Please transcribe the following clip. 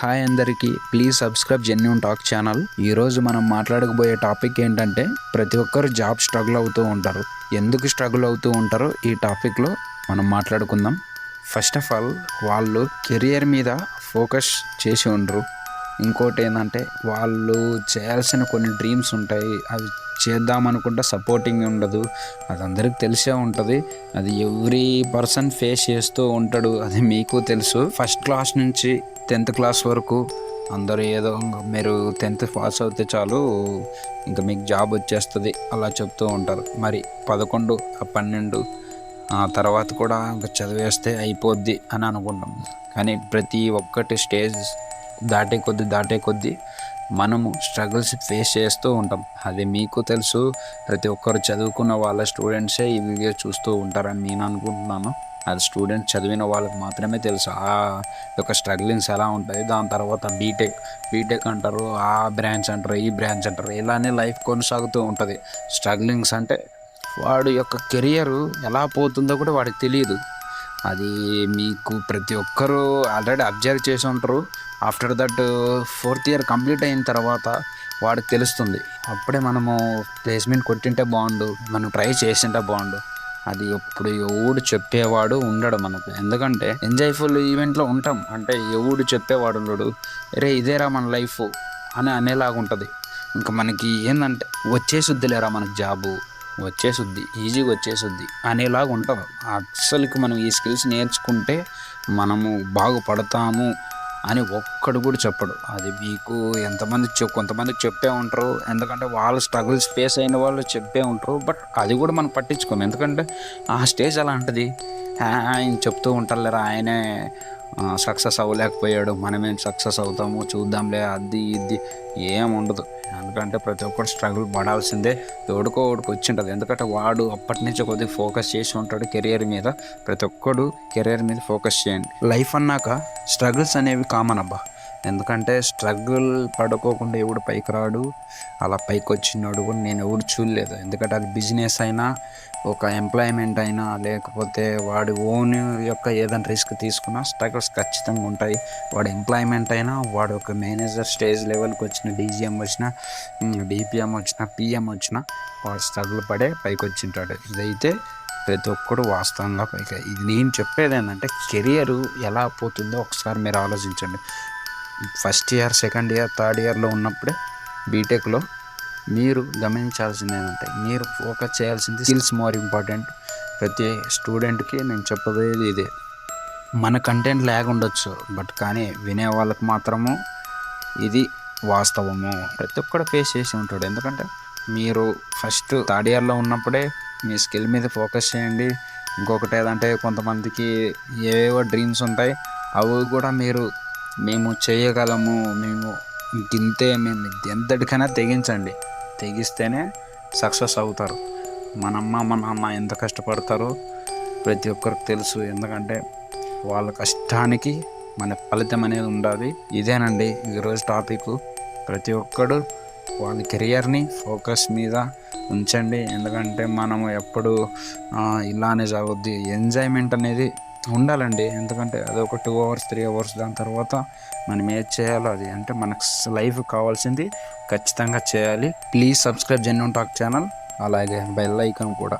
Hi అందరికీ. Please subscribe genuine talk channel. ఈరోజు మనం మాట్లాడకపోయే టాపిక్ ఏంటంటే ప్రతి ఒక్కరు జాబ్ స్ట్రగుల్ అవుతూ ఉంటారు. ఎందుకు స్ట్రగుల్ అవుతూ ఉంటారో ఈ టాపిక్లో మనం మాట్లాడుకుందాం. ఫస్ట్ ఆఫ్ ఆల్ వాళ్ళు కెరియర్ మీద ఫోకస్ చేసి ఉండరు. ఇంకోటి ఏంటంటే వాళ్ళు చేయాల్సిన కొన్ని డ్రీమ్స్ ఉంటాయి. అవి చేద్దాం అనుకుంటే సపోర్టింగ్ ఉండదు. అది అందరికి తెలిసే ఉంటుంది. అది ఎవ్రీ పర్సన్ ఫేస్ చేస్తూ ఉంటాడు. అది మీకు తెలుసు. ఫస్ట్ క్లాస్ నుంచి టెన్త్ క్లాస్ వరకు అందరూ ఏదో మీరు టెన్త్ పాస్ అవుతే చాలు ఇంకా మీకు జాబ్ వచ్చేస్తుంది. అలా చెప్తూ ఉంటారు. మరి పదకొండు పన్నెండు ఆ తర్వాత కూడా ఇంకా చదివేస్తే అయిపోద్ది అని అనుకుంటాం. కానీ ప్రతి ఒక్కటి స్టేజ్ దాటే కొద్ది దాటే కొద్ది మనము స్ట్రగుల్స్ ఫేస్ చేస్తూ ఉంటాం. అది మీకు తెలుసు. ప్రతి ఒక్కరు చదువుకున్న వాళ్ళ స్టూడెంట్సే ఈ వీడియో చూస్తూ ఉంటారని నేను అనుకుంటున్నాను. అది స్టూడెంట్ చదివిన వాళ్ళకి మాత్రమే తెలుసు. ఆ యొక్క స్ట్రగ్లింగ్స్ ఎలా ఉంటాయి దాని తర్వాత బీటెక్ బీటెక్ అంటారు ఆ బ్రాంచ్ అంటారు ఈ బ్రాంచ్ అంటారు ఇలానే లైఫ్ కొనసాగుతూ ఉంటుంది. స్ట్రగ్లింగ్స్ అంటే వాడు యొక్క కెరియర్ ఎలా పోతుందో కూడా వాడికి తెలియదు. అది మీకు ప్రతి ఒక్కరూ ఆల్రెడీ అబ్జర్వ్ చేసి ఉంటారు. After that fourth year complete అయిన తర్వాత వాడికి తెలుస్తుంది. అప్పుడే మనము ప్లేస్మెంట్ కొట్టింటే బాగుండు మనం ట్రై చేసింటే బాగుండు. అది ఎప్పుడు ఎవడు చెప్పేవాడు ఉండడు మనకు. ఎందుకంటే ఎంజాయ్ఫుల్ ఈవెంట్లో ఉంటాం. అంటే ఎవడు చెప్పేవాడు ఉండడు. రే ఇదేరా మన లైఫ్ అని అనేలాగా ఉంటుంది ఇంకా మనకి ఏంటంటే వచ్చేసుద్దిలేరా మనకు జాబు? వచ్చేసుద్ది ఈజీగా వచ్చేసుద్ది అనేలాగా ఉంటాం అసలుకి మనం ఈ స్కిల్స్ నేర్చుకుంటే మనము బాగుపడతాము అని ఒక్కడు కూడా చెప్పడు. అది మీకు ఎంతమంది చెప్ కొంతమందికి చెప్పే ఉంటారు. ఎందుకంటే వాళ్ళు స్ట్రగుల్స్ ఫేస్ అయిన వాళ్ళు చెప్పే ఉంటారు. బట్ అది కూడా మనం పట్టించుకోము. ఎందుకంటే ఆ స్టేజ్ అలాంటిది. ఆయన చెప్తూ ఉంటారులేరా ఆయనే సక్సెస్ అవ్వలేకపోయాడు. మనమేం సక్సెస్ అవుతాము చూద్దాంలే అది ఇది ఏం ఉండదు. ఎందుకంటే ప్రతి ఒక్కరు స్ట్రగుల్ పడాల్సిందే. ఎవడికో ఒకడికి వచ్చి ఉంటుంది ఎందుకంటే వాడు అప్పటి నుంచి కొద్దిగా ఫోకస్ చేసి ఉంటాడు కెరియర్ మీద. ప్రతి ఒక్కడు కెరియర్ మీద ఫోకస్ చేయండి. లైఫ్ అన్నాక స్ట్రగుల్స్ అనేవి కామన్ అబ్బా. ఎందుకంటే స్ట్రగుల్ పడుకోకుండా ఎవడు పైకి రాడు అలా పైకి వచ్చినాడు కూడా నేను ఎవడు చూడలేదు. ఎందుకంటే అది బిజినెస్ అయినా ఒక ఎంప్లాయ్మెంట్ అయినా లేకపోతే వాడి ఓన్ యొక్క ఏదైనా రిస్క్ తీసుకున్నా స్ట్రగుల్స్ ఖచ్చితంగా ఉంటాయి. వాడు ఎంప్లాయ్మెంట్ అయినా వాడు ఒక మేనేజర్ స్టేజ్ లెవెల్కి వచ్చిన డీజీఎం వచ్చిన డిపిఎం వచ్చిన పిఎం వచ్చిన వాడు స్ట్రగుల్ పడే పైకి వచ్చింటాడు ఇదైతే ప్రతి ఒక్కడు వాస్తవంగా పైకి ఇది నేను చెప్పేది ఏంటంటే కెరియర్ ఎలా పోతుందో ఒకసారి మీరు ఆలోచించండి. First year second year third ఇయర్లో ఉన్నప్పుడే బీటెక్లో మీరు గమనించాల్సింది ఏంటంటే మీరు ఫోకస్ చేయాల్సింది స్కిల్స్ మోర్ ఇంపార్టెంట్. ప్రతి స్టూడెంట్కి నేను చెప్పబోయేది ఇదే. మన కంటెంట్ ల్యాగ్ ఉండొచ్చు బట్ కానీ వినే వాళ్ళకి మాత్రము ఇది వాస్తవము. ప్రతి ఒక్కడు ఫేస్ చేసి ఉంటాడు. ఎందుకంటే మీరు ఫస్ట్ థర్డ్ ఇయర్లో ఉన్నప్పుడే మీ స్కిల్ మీద ఫోకస్ చేయండి. ఇంకొకటి ఏదంటే కొంతమందికి ఏవేవో డ్రీమ్స్ ఉంటాయి అవి కూడా మీరు మేము చేయగలము మేము గింతే మేము ఎంతటికైనా తెగించండి. తెగిస్తేనే సక్సెస్ అవుతారు. మన అమ్మ మా నాన్న ఎంత కష్టపడతారో ప్రతి ఒక్కరికి తెలుసు. ఎందుకంటే వాళ్ళ కష్టానికి మన ఫలితం అనేది ఉండాలి. ఇదేనండి ఈరోజు టాపిక్. ప్రతి ఒక్కడు వాళ్ళ కెరియర్ని ఫోకస్ మీద ఉంచండి. ఎందుకంటే మనము ఎప్పుడు ఇలానే సాగుద్ది ఎంజాయ్మెంట్ అనేది ఉండాలండి. ఎందుకంటే అది ఒక టూ అవర్స్ త్రీ అవర్స్ దాని తర్వాత మనం ఏది చేయాలో అది. అంటే మనకు లైఫ్ కావాల్సింది ఖచ్చితంగా చేయాలి. Please subscribe genuine talk channel. అలాగే బెల్ ఐకాన్ కూడా.